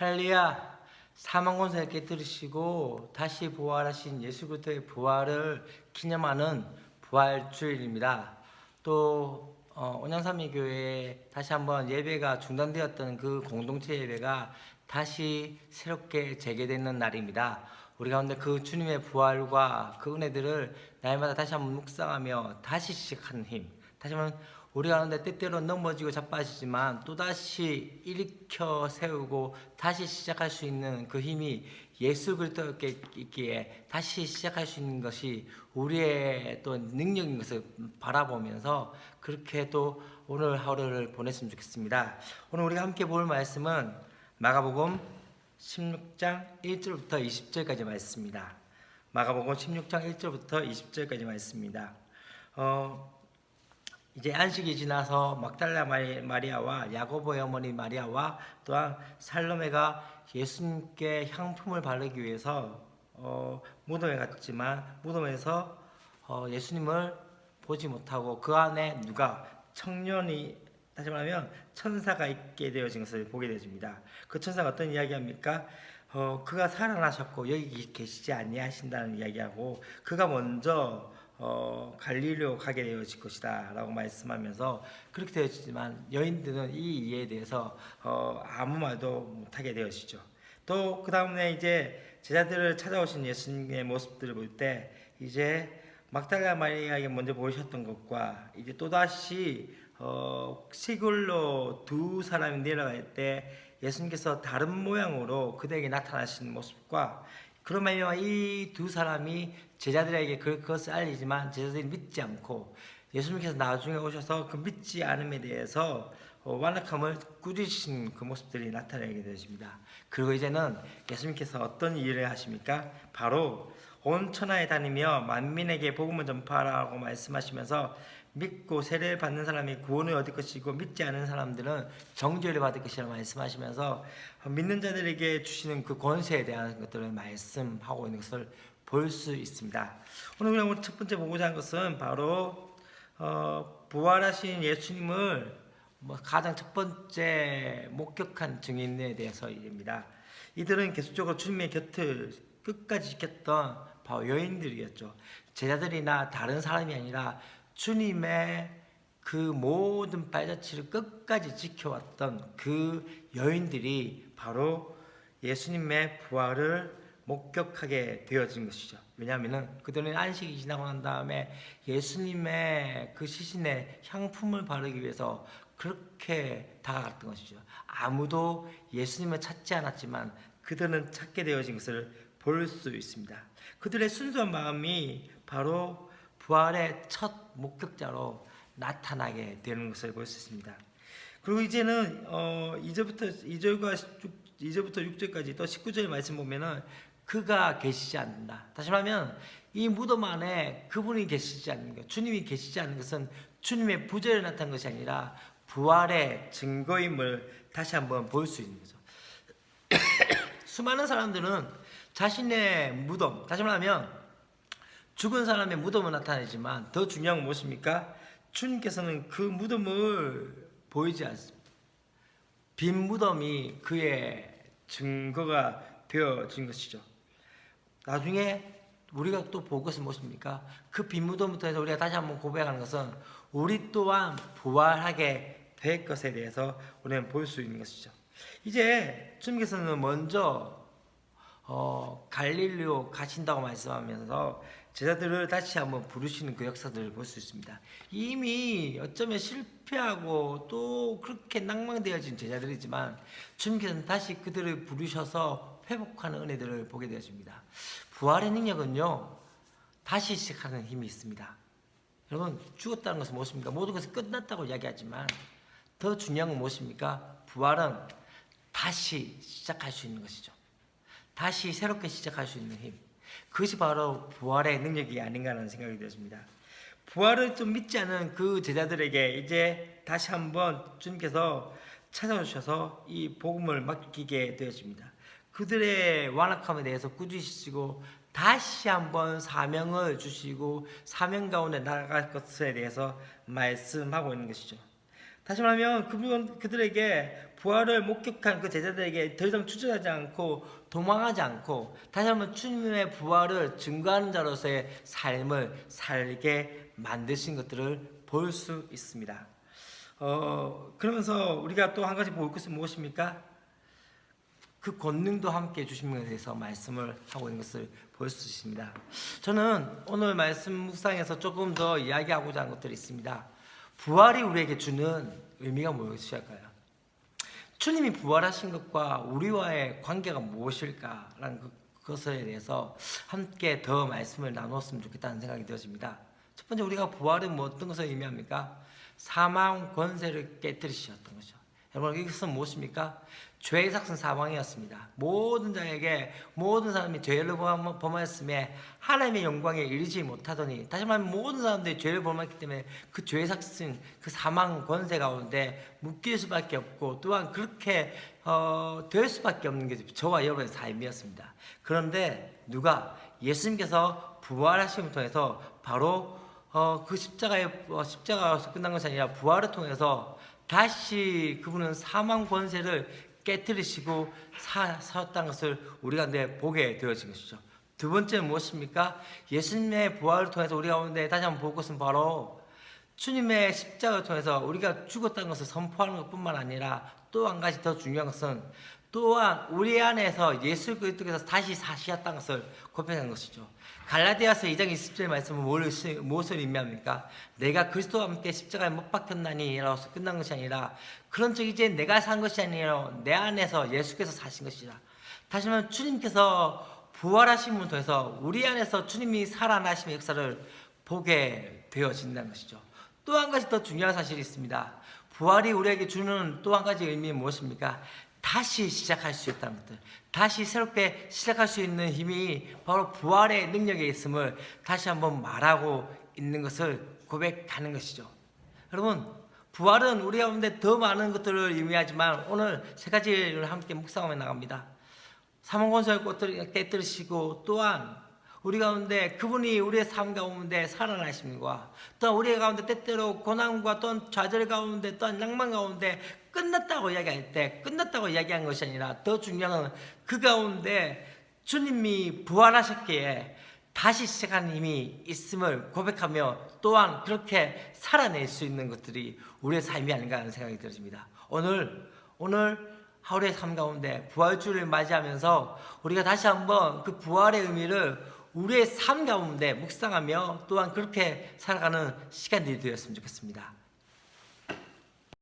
할렐루야 사망 권세를 깨뜨리시고 다시 부활하신 예수 그리스도의 부활을 기념하는 부활 주일입니다. 또 어, 온양삼위 교회에 다시 한번 예배가 중단되었던 그 공동체 예배가 다시 새롭게 재개되는 날입니다. 우리 가운데 그 주님의 부활과 그 은혜들을 날마다 다시 한번 묵상하며 다시 시작하는 힘. 다시 한번 우리 가운데 때때로 넘어지고 자빠지지만 또다시 일으켜 세우고 다시 시작할 수 있는 그 힘이 예수 그리스도께 있기에 다시 시작할 수 있는 것이 우리의 또 능력인 것을 바라보면서 그렇게 또 오늘 하루를 보냈으면 좋겠습니다. 오늘 우리가 함께 볼 말씀은 마가복음 16장 1절부터 20절까지 말씀입니다. 마가복음 16장 1절부터 20절까지 말씀입니다. 어, 이제 안식이 지나서 막달라 마리- 마리아와 야고보의 어머니 마리아와 또한 살로메가 예수님께 향품을 바르기 위해서 어, 무덤에 갔지만 무덤에서 어, 예수님을 보지 못하고 그 안에 누가 청년이 다시 말하면 천사가 있게 되어진 것을 보게 되집니다. 그 천사가 어떤 이야기합니까? 어, 그가 살아나셨고 여기 계시지 아니하신다는 이야기하고 그가 먼저 어, 갈릴리로 가게 되어질 것이다 라고 말씀하면서 그렇게 되어지지만 여인들은 이 이해에 대해서 어, 아무 말도 못하게 되어지죠. 또 그 다음에 이제 제자들을 찾아오신 예수님의 모습들을 볼 때 이제 막달라 마리아에게 먼저 보이셨던 것과 이제 또 다시 어, 시골로 두 사람이 내려갈 때 예수님께서 다른 모양으로 그들에게 나타나신 모습과 말미암아 이두 사람이 제자들에게 그- 그것을 알리지만 제자들이 믿지 않고 예수님께서 나중에 오셔서 그 믿지 않음에 대해서 어, 완악함을 꾸짖으신 그 모습들이 나타나게 되십니다. 그리고 이제는 예수님께서 어떤 일을 하십니까? 바로 온 천하에 다니며 만민에게 복음을 전파하라고 말씀하시면서 믿고 세례를 받는 사람이 구원을 얻을 것이고 믿지 않은 사람들은 정죄를 받을 것이라고 말씀하시면서 믿는 자들에게 주시는 그 권세에 대한 것들을 말씀하고 있는 것을 볼 수 있습니다. 오늘 우리가 첫 번째 보고자 한 것은 바로 어, 부활하신 예수님을 뭐 가장 첫 번째 목격한 증인에 대해서입니다. 이들은 계속적으로 주님의 곁을 끝까지 지켰던 바로 여인들이었죠. 제자들이나 다른 사람이 아니라 주님의 그 모든 발자취를 끝까지 지켜왔던 그 여인들이 바로 예수님의 부활을 목격하게 되어진 것이죠. 왜냐하면은 그들은 안식이 지나고 난 다음에 예수님의 그 시신에 향품을 바르기 위해서 그렇게 다가갔던 것이죠. 아무도 예수님을 찾지 않았지만 그들은 찾게 되어진 것을 볼 수 있습니다. 그들의 순수한 마음이 바로 부활의 첫 목격자로 나타나게 되는 것을 볼 수 있습니다. 그리고 이제는 어 2절부터 2절과 2절부터 6절까지 또 19절 말씀 보면은 그가 계시지 않는다. 다시 말하면 이 무덤 안에 그분이 계시지 않는 것, 주님이 계시지 않는 것은 주님의 부재를 나타낸 것이 아니라 부활의 증거임을 다시 한번 볼 수 있는 거죠. 수많은 사람들은 자신의 무덤, 다시 말하면 죽은 사람의 무덤을 나타내지만 더 중요한 건 무엇입니까? 주님께서는 그 무덤을 보이지 않습니다. 빈 무덤이 그의 증거가 되어진 것이죠. 나중에 우리가 또 볼 것은 무엇입니까? 그 빈 무덤부터 해서 우리가 다시 한번 고백하는 것은 우리 또한 부활하게 될 것에 대해서 우리는 볼 수 있는 것이죠. 이제 주님께서는 먼저 어, 갈릴리로 가신다고 말씀하면서 제자들을 다시 한번 부르시는 그 역사들을 볼 수 있습니다. 이미 어쩌면 실패하고 또 그렇게 낭망되어진 제자들이지만 주님께서는 다시 그들을 부르셔서 회복하는 은혜들을 보게 되어집니다. 부활의 능력은요 다시 시작하는 힘이 있습니다. 여러분 죽었다는 것은 무엇입니까? 모든 것이 끝났다고 이야기하지만 더 중요한 건 무엇입니까? 부활은 다시 시작할 수 있는 것이죠. 다시 새롭게 시작할 수 있는 힘. 그것이 바로 부활의 능력이 아닌가라는 생각이 들었습니다. 부활을 좀 믿지 않은 그 제자들에게 이제 다시 한번 주님께서 찾아오셔서 이 복음을 맡기게 되어집니다. 그들의 완악함에 대해서 꾸짖으시고 다시 한번 사명을 주시고 사명 가운데 나아갈 것에 대해서 말씀하고 있는 것이죠. 다시 말하면 그분 그들에게 부활을 목격한 그 제자들에게 더 이상 추적하지 않고 도망하지 않고 다시 한번 주님의 부활을 증거하는 자로서의 삶을 살게 만드신 것들을 볼 수 있습니다. 어, 그러면서 우리가 또 한 가지 볼 것은 무엇입니까? 그 권능도 함께 주신 것에 대해서 말씀을 하고 있는 것을 볼 수 있습니다. 저는 오늘 말씀 묵상에서 조금 더 이야기하고자 하는 것들이 있습니다. 부활이 우리에게 주는 의미가 무엇일까요? 주님이 부활하신 것과 우리와의 관계가 무엇일까라는 그- 것에 대해서 함께 더 말씀을 나눴으면 좋겠다는 생각이 들어집니다. 첫 번째 우리가 부활은 뭐 어떤 것을 의미합니까? 사망 권세를 깨뜨리셨던 거죠. 여러분 이것은 무엇입니까? 죄의 삭은 사망이었습니다. 모든 자에게 모든 사람이 죄를 범- 범하였음에 하나님의 영광에 이르지 못하더니 다시 말하면 모든 사람들이 죄를 범했기 때문에 그 죄의 삭은 그 사망 권세 가운데 묶일 수밖에 없고 또한 그렇게 어, 될 수밖에 없는 게 저와 여러분의 삶이었습니다. 그런데 누가 예수님께서 부활하심을 통해서 바로 어, 그 십자가의 어, 십자가에서 끝난 것이 아니라 부활을 통해서 다시 그분은 사망 권세를 깨뜨리시고 사, 사셨다는 것을 우리가 내 보게 되어진 것이죠. 두 번째는 무엇입니까? 예수님의 부활을 통해서 우리 가운데 다시 한번 볼 것은 바로 주님의 십자가를 통해서 우리가 죽었다는 것을 선포하는 것뿐만 아니라 또 한 가지 더 중요한 것은 또한 우리 안에서 예수 그리스도께서 다시 사시었다는 것을 고백하는 것이죠. 갈라디아서 2장 20절 말씀은 무엇을, 의미합니까? 내가 그리스도와 함께 십자가에 못 박혔나니라고 끝난 것이 아니라 그런 적 이제 내가 산 것이 아니라 내 안에서 예수께서 사신 것이라. 다시 말하면 주님께서 부활하심을 통해서 우리 안에서 주님이 살아나심의 역사를 보게 되어진다는 것이죠. 또 한 가지 더 중요한 사실이 있습니다. 부활이 우리에게 주는 또 한 가지 의미는 무엇입니까? 다시 시작할 수 있다는 것들. 다시 새롭게 시작할 수 있는 힘이 바로 부활의 능력에 있음을 다시 한번 말하고 있는 것을 고백하는 것이죠. 여러분, 부활은 우리 가운데 더 많은 것들을 의미하지만 오늘 세 가지를 함께 묵상하며 나갑니다. 사망권세를 깨뜨리시고 또한 우리 가운데 그분이 우리의 삶 가운데 살아나심과 또한 우리 가운데 때때로 고난과 또한 좌절 가운데 또한 낭만 가운데 끝났다고 이야기할 때 끝났다고 이야기한 것이 아니라 더 중요한 건 그 가운데 주님이 부활하셨기에 다시 시작하는 힘이 있음을 고백하며 또한 그렇게 살아낼 수 있는 것들이 우리의 삶이 아닌가 하는 생각이 들어집니다. 오늘 오늘 하루의 삶 가운데 부활주를 맞이하면서 우리가 다시 한번 그 부활의 의미를 우리의 삶 가운데 묵상하며 또한 그렇게 살아가는 시간들이 되었으면 좋겠습니다.